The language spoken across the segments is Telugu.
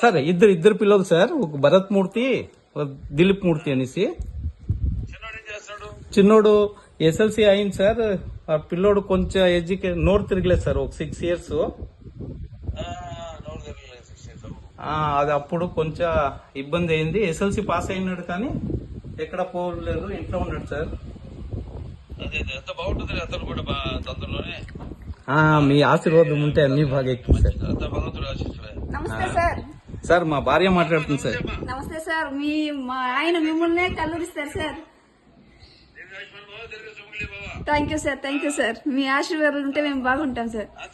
సార్ ఇద్దరు ఇద్దరు పిల్లలు సార్. ఒక భరత్ మూర్తి ఒక దిలీప్ మూర్తి అనేసి. చిన్నోడు ఎస్ఎల్సి అయింది సార్. ఆ పిల్లోడు కొంచెం ఎడ్యుకే నోరు తిరగలేదు సార్ ఒక సిక్స్ ఇయర్స్. అది అప్పుడు కొంచెం ఇబ్బంది అయింది. ఎస్ఎల్సి పాస్ అయినాడు కానీ ఎక్కడ పోలేదు ఇంట్లో ఉన్నాడు సార్. మీ ఆశీర్వాదం ఉంటే అన్ని బాగా ఎక్కువ సార్. సార్ మా భార్య మాట్లాడుతుంది సార్. నమస్తే సార్ మీ మా ఆయన మిమ్మల్నే కల్లూరిస్తారు sir. Thank you sir thank you sir మీ ఆశీర్వాదం ఉంటే మేము బాగుంటాం సార్ మా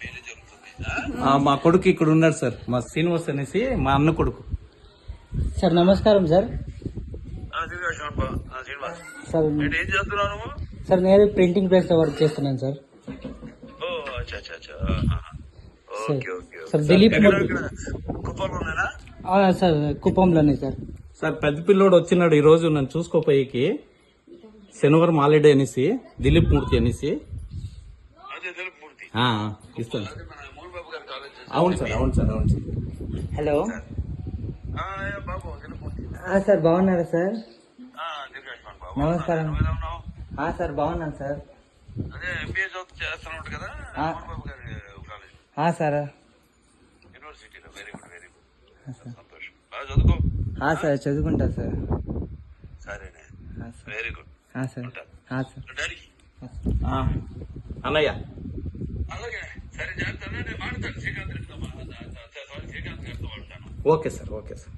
మేలు జరుగుతుంది ఆ? ఆ, మా కొడుకు ఇక్కడ ఉన్నాడు సార్. మా శ్రీనివాస్ అనేసి మా అన్న కొడుకు. సార్ నమస్కారం సార్. సార్ సార్ నేను ప్రింటింగ్ ప్రెస్లో వర్క్ చేస్తున్నాను సార్. సార్ దిలీప్ సార్ కుప్పంలోనే సార్. సార్ పెద్ద పిల్లోడు వచ్చినాడు ఈ రోజు నన్ను చూసుకోపోయికి. శనివారం హాలిడే అనేసి దిలీప్ మూర్తి అనేసి. ఇస్తాను. సార్ మన మూడు బాబు గారి కాలేజ్ అవును సార్ అవును సార్ అవును సార్. హలో. సార్. బాగున్నారా సార్? నమస్కారం. సార్ బాగున్నాను సార్. అదే ఎంబీఏ కదా సార్. యూనివర్సిటీలో వెరీ గుడ్ వెరీ గుడ్ సంతోషం బాగా చదువుకో సార్. చదువుకుంటా సార్. సరేనే వెరీ గుడ్ సార్. సార్ డాడీకి ఆ, అన్నయ్య. అలాగే. సరే జాగ్రత్త నేను మాడతాను శ్రీకాంత్ సారీ శ్రీకాంత్ గారితో మాడతాను okay sir. Okay sir.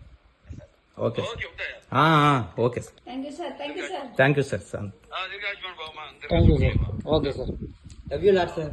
Okay sir. Okay ఉంటాయా? ఆ, ఆ, okay sir. Thank you sir. Thank you sir. Okay sir. Love you lot sir